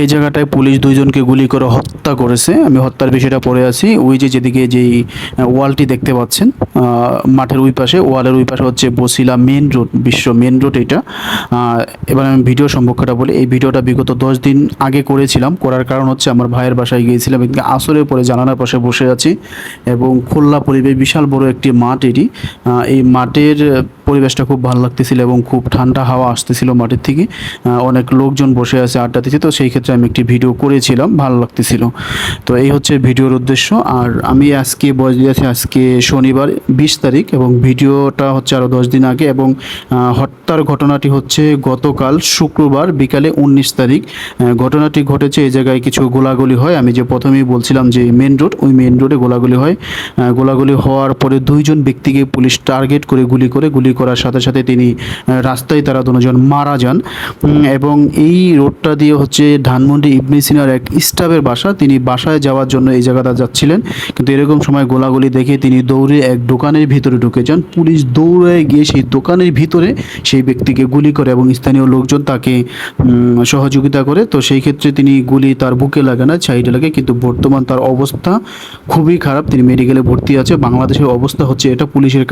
এই জায়গাটায় পুলিশ দুইজনকে গুলি করে হত্যা করেছে। আমি হত্যার বিষয়টা পড়ে আছি। ওই যে যেদিকে যেই ওয়ালটি দেখতে পাচ্ছেন মাঠের ওই পাশে, ওয়ালের ওই পাশে হচ্ছে Basila main road, Bishwa main road এটা। এবার আমি ভিডিও সম্পর্কটা বলি। এই ভিডিওটা বিগত দশ দিন আগে করেছিলাম। করার কারণ হচ্ছে আমার ভাইয়ের বাসায় গিয়েছিলাম। আসরের পরে জানালার পাশে বসে আছি এবং খোলা পরিবেশ বিশাল বড় একটি মাঠ এটি। এই মাঠের পরিবেশটা খুব ভালো লাগতেছিল এবং খুব ঠান্ডা হাওয়া আসতেছিল মাঠের থেকে। অনেক লোকজন বসে আছে আড্ডা দিচ্ছে তো সেই ক্ষেত্রে আমি একটি ভিডিও করেছিলাম, ভালো লাগতেছিল। তো এই হচ্ছে ভিডিওর উদ্দেশ্য। আর আমি আজকে বয়স দিয়েছি আজকে শনিবার, বিশ তারিখ এবং ভিডিওটা হচ্ছে আরও দশ দিন আগে এবং হত্যার ঘটনাটি হচ্ছে গতকাল শুক্রবার বিকালে উনিশ তারিখ। ঘটনাটি ঘটেছে এই জায়গায় কিছু গোলাগুলি হয়। আমি যে প্রথমেই বলছিলাম যে মেন রোড, ওই মেন রোডে গোলাগুলি হয়। গোলাগুলি হওয়ার পরে দুইজন ব্যক্তিকে পুলিশ টার্গেট করে গুলি করে, গুলি করার সাথে সাথে তিনি রাস্তায় তারা দুজন মারা যান। এবং এই রোডটা দিয়ে হচ্ছে ধানমন্ডি ইবনে সিনার এক স্টাফের বাসা। তিনি বাসায় যাওয়ার জন্য এই জায়গাটা যাচ্ছিলেন। কিন্তু এরকম সময় গোলাগুলি দেখে তিনি দৌড়ে এক দোকানের ভিতরে ঢুকে যান। পুলিশ দৌড়ে গিয়ে সেই দোকানের ভিতরে সেই ব্যক্তিকে গুলি করে এবং স্থানীয় লোকজন তাকে সহযোগিতা করে। তো সেই ক্ষেত্রে তিনি গুলি তার বুকে লাগে না সাইডে লাগে। কিন্তু বর্তমান তার অবস্থা খুবই খারাপ। তিনি মেডিকেলে ভর্তি আছে। বাংলাদেশের অবস্থা হচ্ছে এটা পুলিশের